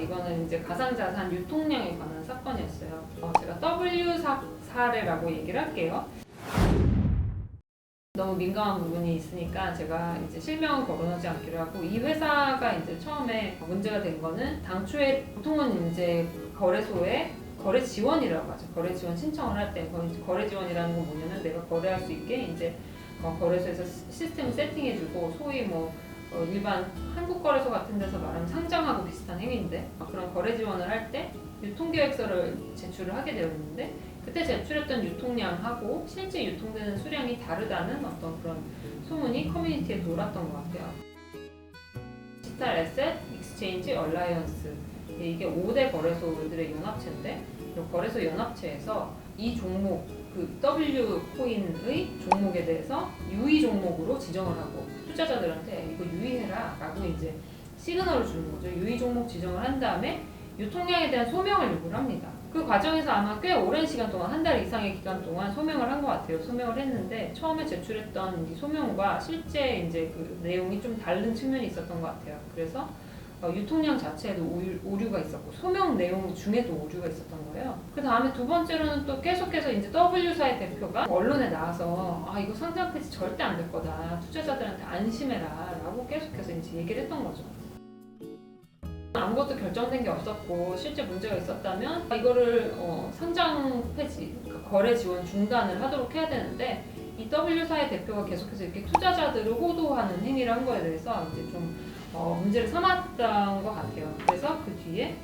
이거는 이제 가상자산 유통량에 관한 사건이었어요. 어, 제가 W 사례라고 얘기를 할게요. 너무 민감한 부분이 있으니까 제가 이제 실명을 거론하지 않기로 하고 이 회사가 이제 처음에 문제가 된 거는 당초에 보통은 이제 거래소에 거래 지원이라고 하죠. 거래 지원 신청을 할 때 거래 지원이라는 건 뭐냐면 내가 거래할 수 있게 이제 어, 거래소에서 시스템 세팅해주고 소위 뭐 어, 일반 한국 거래소 같은 데서 말하면 상장하고 비슷한 행위인데 어, 그런 거래 지원을 할 때 유통계획서를 제출을 하게 되어 있는데 그때 제출했던 유통량하고 실제 유통되는 수량이 다르다는 어떤 그런 소문이 커뮤니티에 돌았던 것 같아요. 디지털 에셋 익스체인지 얼라이언스 이게 5대 거래소들의 연합체인데 이 거래소 연합체에서 이 종목 그 W 코인의 종목에 대해서 유의 종목으로 지정을 하고 투자자들한테 이거 유의해라라고 이제 시그널을 주는 거죠. 유의 종목 지정을 한 다음에 유통량에 대한 소명을 요구를 합니다. 그 과정에서 아마 꽤 오랜 시간 동안 한 달 이상의 기간 동안 소명을 한 것 같아요. 소명을 했는데 처음에 제출했던 이 소명과 실제 이제 그 내용이 좀 다른 측면이 있었던 것 같아요. 그래서 어, 유통량 자체에도 오류, 오류 가 있었고 소명 내용 중에도 오류가 있었던 거예요. 그 다음에 두 번째로는 또 계속해서 이제 W사의 대표가 언론에 나와서 아 이거 상장 폐지 절대 안 될 거다 투자자들한테 안심해라라고 계속해서 이제 얘기를 했던 거죠. 아무것도 결정된 게 없었고 실제 문제가 있었다면 이거를 어, 상장 폐지, 그러니까 거래 지원 중단을 하도록 해야 되는데 이 W사의 대표가 계속해서 이렇게 투자자들을 호도하는 행위를 한 거에 대해서 이제 좀 어, 문제를 삼았던 것 같아요. 그래서 그 뒤에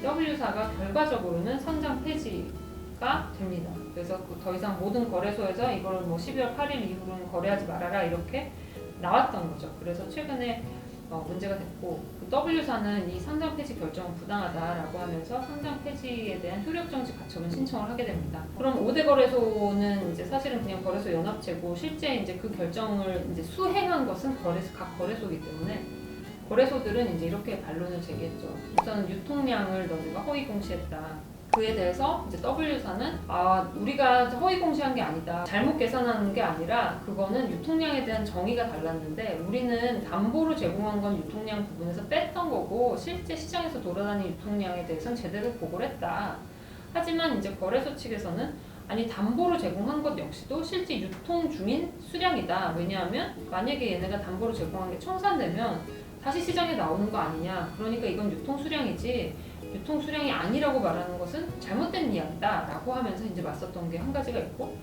이 W사가 결과적으로는 상장 폐지가 됩니다. 그래서 그 더 이상 모든 거래소에서 이걸 뭐 12월 8일 이후로는 거래하지 말아라 이렇게 나왔던 거죠. 그래서 최근에 어, 문제가 됐고 그 W사는 이 상장 폐지 결정은 부당하다라고 하면서 상장 폐지에 대한 효력 정지 가처분 신청을 하게 됩니다. 그럼 5대 거래소는 이제 사실은 그냥 거래소 연합체고 실제 이제 그 결정을 이제 수행한 것은 거래소 각 거래소이기 때문에 거래소들은 이제 이렇게 반론을 제기했죠. 우선 유통량을 너네가 허위 공시했다. 그에 대해서 이제 W사는 아 우리가 허위 공시한 게 아니다 잘못 계산하는 게 아니라 그거는 유통량에 대한 정의가 달랐는데 우리는 담보로 제공한 건 유통량 부분에서 뺐던 거고 실제 시장에서 돌아다니는 유통량에 대해서는 제대로 보고를 했다 하지만 이제 거래소 측에서는 아니 담보로 제공한 것 역시도 실제 유통 중인 수량이다 왜냐하면 만약에 얘네가 담보로 제공한 게 청산되면 다시 시장에 나오는 거 아니냐. 그러니까 이건 유통 수량이지. 유통 수량이 아니라고 말하는 것은 잘못된 이야기다라고 하면서 이제 맞섰던 게 한 가지가 있고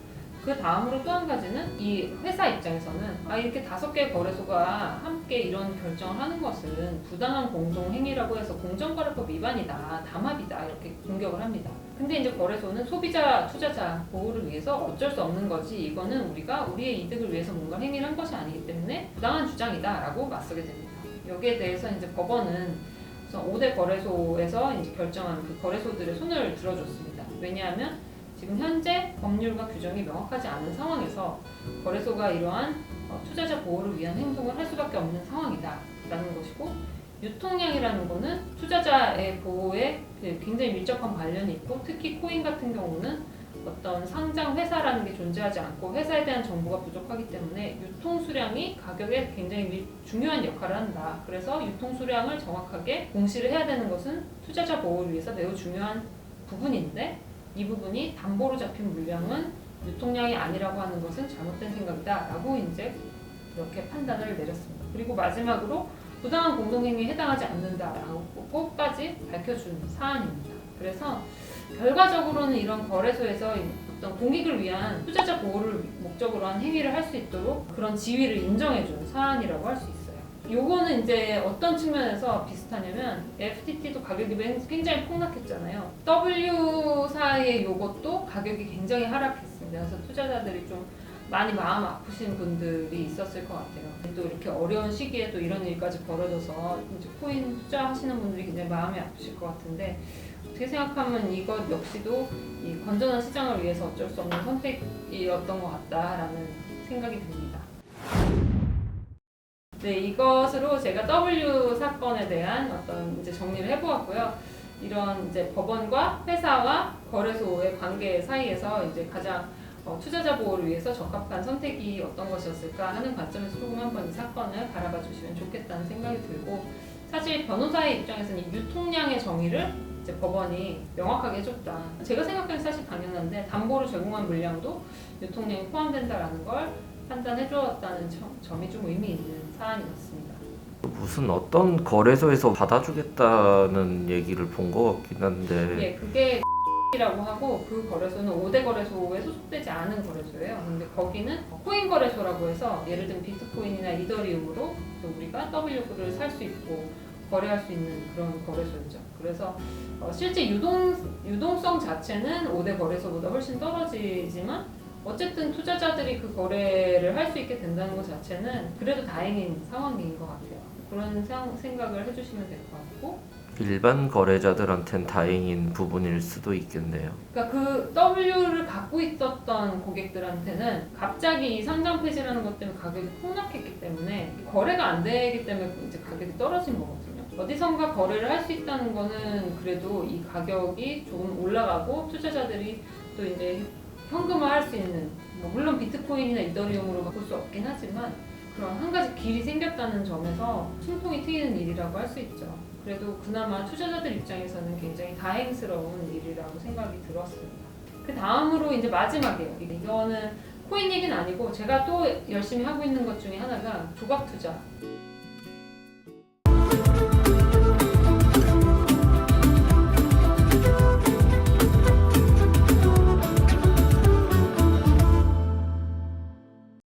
그 다음으로 또 한 가지는 이 회사 입장에서는 아 이렇게 다섯 개 거래소가 함께 이런 결정을 하는 것은 부당한 공동 행위라고 해서 공정거래법 위반이다. 담합이다. 이렇게 공격을 합니다. 근데 이제 거래소는 소비자 투자자 보호를 위해서 어쩔 수 없는 거지. 이거는 우리가 우리의 이득을 위해서 뭔가 행위를 한 것이 아니기 때문에 부당한 주장이다 라고 맞서게 됩니다. 여기에 대해서 이제 법원은 우선 5대 거래소에서 이제 결정한 그 거래소들의 손을 들어줬습니다. 왜냐하면 지금 현재 법률과 규정이 명확하지 않은 상황에서 거래소가 이러한 어, 투자자 보호를 위한 행동을 할 수밖에 없는 상황이다라는 것이고 유통량이라는 거는 투자자의 보호에 그 굉장히 밀접한 관련이 있고 특히 코인 같은 경우는 어떤 상장 회사라는 게 존재하지 않고 회사에 대한 정보가 부족하기 때문에 유통 수량이 가격에 굉장히 미- 중요한 역할을 한다. 그래서 유통 수량을 정확하게 공시를 해야 되는 것은 투자자 보호를 위해서 매우 중요한 부분인데 이 부분이 담보로 잡힌 물량은 유통량이 아니라고 하는 것은 잘못된 생각이다라고 이제 이렇게 판단을 내렸습니다. 그리고 마지막으로 부당한 공동행위에 해당하지 않는다라고까지 밝혀준 사안입니다. 그래서 결과적으로는 이런 거래소에서 어떤 공익을 위한 투자자 보호를 목적으로 한 행위를 할 수 있도록 그런 지위를 인정해준 사안이라고 할 수 있어요. 요거는 이제 어떤 측면에서 비슷하냐면 FTT도 가격이 굉- 굉장히 폭락했잖아요. W사의 요것도 가격이 굉장히 하락했습니다. 그래서 투자자들이 좀 많이 마음 아프신 분들이 있었을 것 같아요. 또 이렇게 어려운 시기에 또 이런 일까지 벌어져서 이제 코인 투자하시는 분들이 굉장히 마음이 아프실 것 같은데 어떻게 생각하면 이것 역시도 이 건전한 시장을 위해서 어쩔 수 없는 선택이었던 것 같다라는 생각이 듭니다. 네, 이것으로 제가 W 사건에 대한 어떤 이제 정리를 해보았고요. 이런 이제 법원과 회사와 거래소의 관계 사이에서 이제 가장 어, 투자자 보호를 위해서 적합한 선택이 어떤 것이었을까 하는 관점에서 조금 한번 이 사건을 바라봐 주시면 좋겠다는 생각이 들고 사실 변호사의 입장에서는 이 유통량의 정의를 이제 법원이 명확하게 해줬다. 제가 생각하기엔 사실 당연한데 담보로 제공한 물량도 유통량이 포함된다라는 걸 판단해 주었다는 점- 점이 좀 의미 있는 사안이 맞습니다. 무슨 어떤 거래소에서 받아주겠다는 얘기를 본 것 같긴 한데 예, 그게 이라고 하고 그 거래소는 5대 거래소에 소속되지 않은 거래소예요. 근데 거기는 코인 거래소라고 해서 예를 들면 비트코인이나 이더리움으로 우리가 W를 살 수 있고 거래할 수 있는 그런 거래소였죠. 그래서 어, 실제 유동 유동성 자체는 5대 거래소보다 훨씬 떨어지지만 어쨌든 투자자들이 그 거래를 할 수 있게 된다는 것 자체는 그래도 다행인 상황인 것 같아요. 그런 상- 생각을 해주시면 될 것 같고 일반 거래자들한텐 다행인 부분일 수도 있겠네요. 그러니까 그 W를 갖고 있었던 고객들한테는 갑자기 이 상장 폐지라는 것 때문에 가격이 폭락했기 때문에 거래가 안 되기 때문에 이제 가격이 떨어진 거거든요. 어디선가 거래를 할 수 있다는 거는 그래도 이 가격이 조금 올라가고 투자자들이 또 이제 현금화 할 수 있는 뭐 물론 비트코인이나 이더리움으로 바꿀 수 없긴 하지만 그런 한 가지 길이 생겼다는 점에서 숨통이 트이는 일이라고 할 수 있죠. 그래도 그나마 투자자들 입장에서는 굉장히 다행스러운 일이라고 생각이 들었습니다. 그 다음으로 이제 마지막이에요. 이거는 코인 얘기는 아니고 제가 또 열심히 하고 있는 것 중에 하나가 조각 투자.